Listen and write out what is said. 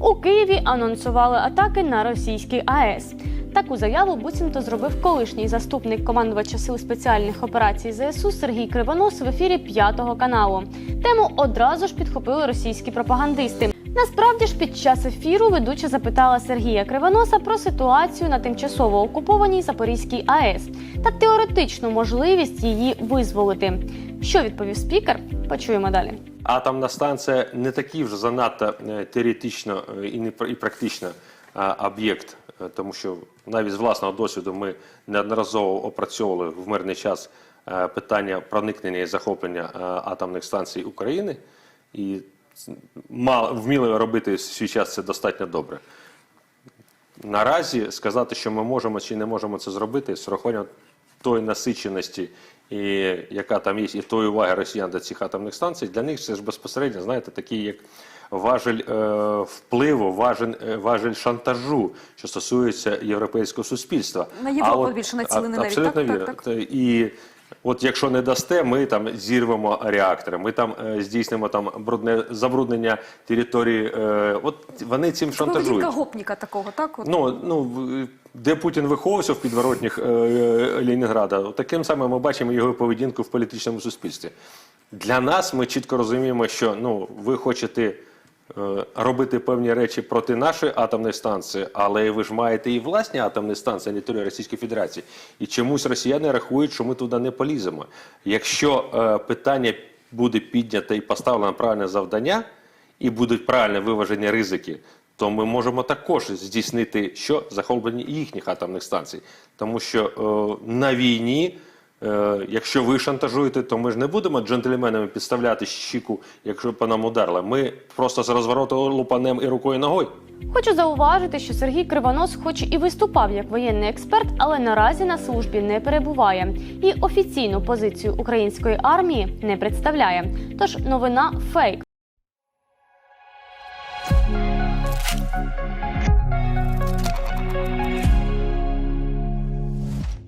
У Києві анонсували атаки на російський АЕС. Таку заяву буцімто зробив колишній заступник командувача сил спеціальних операцій ЗСУ Сергій Кривонос в ефірі п'ятого каналу. Тему одразу ж підхопили російські пропагандисти. Насправді ж під час ефіру ведуча запитала Сергія Кривоноса про ситуацію на тимчасово окупованій Запорізькій АЕС та теоретичну можливість її визволити. Що відповів спікер? Почуємо далі. Атомна станція не такий вже занадто е, теоретично е, і не і практично е, об'єкт, тому що навіть з власного досвіду ми неодноразово опрацьовували в мирний час питання проникнення і захоплення атомних станцій України, і вміли робити в свій час це достатньо добре. Наразі сказати, що ми можемо чи не можемо це зробити, з урахуванням тої насиченості, і, яка там є, і тої уваги росіян до цих атомних станцій, для них це ж безпосередньо, знаєте, такий як важель е, впливу, важель, е, важель шантажу, що стосується європейського суспільства. На Європу більше націлений навіть, так? Так, так. І от якщо не дасте, ми там зірвемо реактори, ми там е, здійснимо там брудне забруднення території. Е, от вони цим шантажують. Поведінка гопніка такого, так? От. Ну, ну, в- де Путін виховувався в підворотнях е, Ленінграда, таким самим ми бачимо його поведінку в політичному суспільстві. Для нас ми чітко розуміємо, що ну, ви хочете е, робити певні речі проти нашої атомної станції, але ви ж маєте і власні атомні станції на території Російської Федерації. І чомусь росіяни рахують, що ми туди не поліземо. Якщо е, питання буде піднято і поставлено правильне завдання, і будуть правильно виважені ризики, то ми можемо також здійснити що захоплення їхніх атомних станцій. Тому що е, на війні, е, якщо ви шантажуєте, то ми ж не будемо джентльменами підставляти щіку, якщо по нам ударили. Ми просто з розвороту лупанем і рукою ногою. Хочу зауважити, що Сергій Кривонос, хоч і виступав як воєнний експерт, але наразі на службі не перебуває і офіційну позицію української армії не представляє. Тож новина фейк.